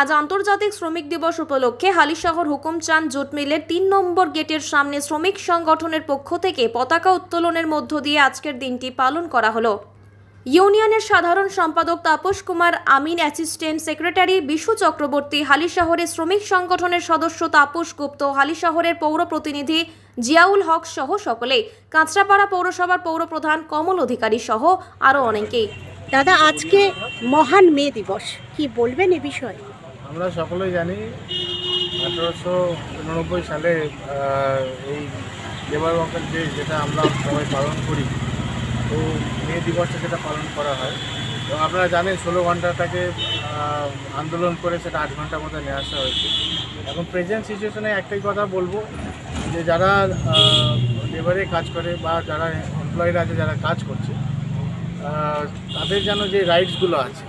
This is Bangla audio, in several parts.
আজ আন্তর্জাতিক শ্রমিক দিবস উপলক্ষে হালিশহর হুকুমচাঁদ জুট মিলের তিন নম্বর গেটের সামনে শ্রমিক সংগঠনের পক্ষ থেকে পতাকা উত্তোলনের মধ্য দিয়ে আজকের দিনটি পালন করা হলো। ইউনিয়নের সাধারণ সম্পাদক তাপস কুমার, আমিন অ্যাসিস্ট্যান্ট সেক্রেটারি বিশু চক্রবর্তী হালিশহরের শ্রমিক সংগঠনের সদস্য তাপস গুপ্ত, হালিশহরের পৌর প্রতিনিধি জিয়াউল হক সহ সকলে, কাঁচরাপাড়া পৌরসভার পৌরপ্রধান কমল অধিকারী সহ আরও অনেকেই। দাদা, আজকে মহান মে দিবস, কি বলবেন এ বিষয়ে? আমরা সকলেই জানি আঠারোশো উননব্বই সালে এই লেবার ওয়ার্কার ডে যেটা আমরা সবাই পালন করি, তো মে দিবসটা সেটা পালন করা হয়। এবং আপনারা জানেন ষোলো ঘন্টাটাকে আন্দোলন করে সেটা আট ঘণ্টার মধ্যে নিয়ে আসা হয়েছে। এখন প্রেজেন্ট সিচুয়েশনে একটাই কথা বলব, যে যারা লেবারে কাজ করে বা যারা এমপ্লয়িরা আছে, যারা কাজ করছে তাদের যেন যে রাইটসগুলো আছে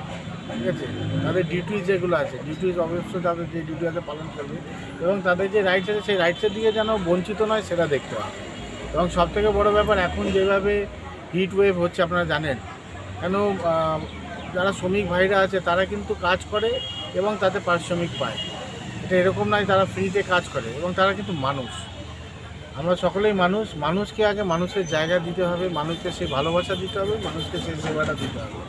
ঠিক আছে? তাদের ডিউটিস যেগুলো আছে ডিউটিস অবশ্যই তাদের যে ডিউটি আছে পালন করবে এবং তাদের যে রাইটস আছে, সেই রাইটসের দিকে যেন বঞ্চিত নয়, সেটা দেখতে হবে। এবং সব থেকে বড়ো ব্যাপার, এখন যেভাবে হিট ওয়েভ হচ্ছে, আপনারা জানেন। কেন যারা শ্রমিক ভাইরা আছে, তারা কিন্তু কাজ করে এবং তাতে পারিশ্রমিক পায়। এটা এরকম নয়, তারা ফ্রিতে কাজ করে এবং তারা কিন্তু মানুষ। আমরা সকলেই মানুষ, মানুষকে আগে মানুষের জায়গা দিতে হবে, মানুষকে সেই ভালোবাসা দিতে হবে, মানুষকে সেই সেবাটা দিতে হবে।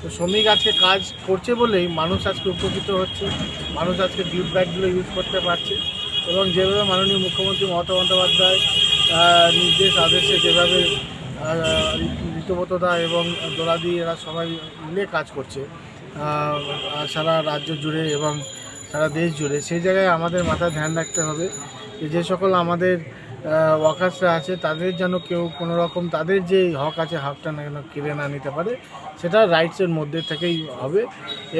তো শ্রমিক আজকে কাজ করছে বলেই মানুষ আজকে উপকৃত হচ্ছে মানুষ আজকে ডিউট ব্যাগগুলো ইউজ করতে পারছে এবং যেভাবে মাননীয় মুখ্যমন্ত্রী মমতা বন্দ্যোপাধ্যায় নির্দেশ আদেশে যেভাবে আহ, ঋতুব্রতদা এবং দোলাদি এরা সবাই মিলে কাজ করছে সারা রাজ্য জুড়ে এবং সারা দেশ জুড়ে সেই জায়গায় আমাদের মাথায় ধ্যান রাখতে হবে যে সকল আমাদের ওয়ার্কার্সরা আছে, তাদের যেন কেউ কোনো রকম তাদের যে হক আছে, হকটা না যেন কেড়ে না নিতে পারে, সেটা রাইটসের মধ্যে থেকেই হবে।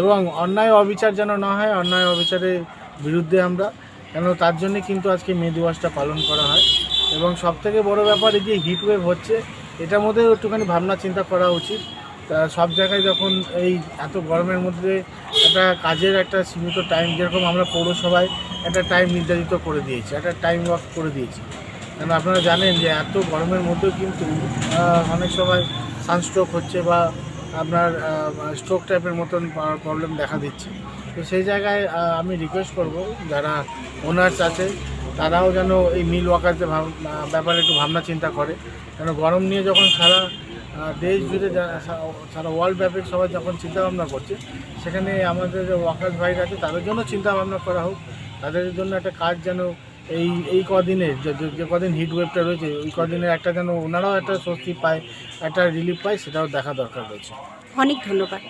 এবং অন্যায় অবিচার যেন না হয়, অন্যায় অবিচারের বিরুদ্ধে আমরা, কেন তার জন্য কিন্তু আজকে মে দিবসটা পালন করা হয়। এবং সবথেকে বড় ব্যাপার, এই যে হিট ওয়েভ হচ্ছে, এটার মধ্যে একটুখানি ভাবনা চিন্তা করা উচিত। সব জায়গায় যখন এই এত গরমের মধ্যে একটা কাজের একটা সীমিত টাইম যেরকম আমরা পৌরসভায় একটা টাইম নির্ধারিত করে দিয়েছি, একটা টাইম ওয়ার্ক করে দিয়েছি কারণ আপনারা জানেন যে এত গরমের মধ্যেও কিন্তু অনেক সময় সানস্ট্রোক হচ্ছে বা আপনার স্ট্রোক টাইপের মতন প্রবলেম দেখা দিচ্ছে। তো সেই জায়গায় আমি রিকোয়েস্ট করব যারা ওনার্স আছে, তারাও যেন এই মিল ওয়ার্কারদের ভাব- ব্যাপারে একটু ভাবনা চিন্তা করে। কেন গরম নিয়ে যখন সারা দেশ জুড়ে সারা ওয়ার্ল্ড ব্যাপী সবাই যখন চিন্তা ভাবনা করছে, সেখানে আমাদের যে ওয়ার্কার্স ভাইরা আছে, তাদের জন্য চিন্তা ভাবনা করা হোক। তাদের জন্য একটা কাজ যেন এই এই কদিনের যে কদিন হিট ওয়েভটা রয়েছে ওই কদিনের একটা যেন ওনারাও একটা স্বস্তি পায় একটা রিলিফ পায় সেটাও দেখা দরকার রয়েছে। অনেক ধন্যবাদ।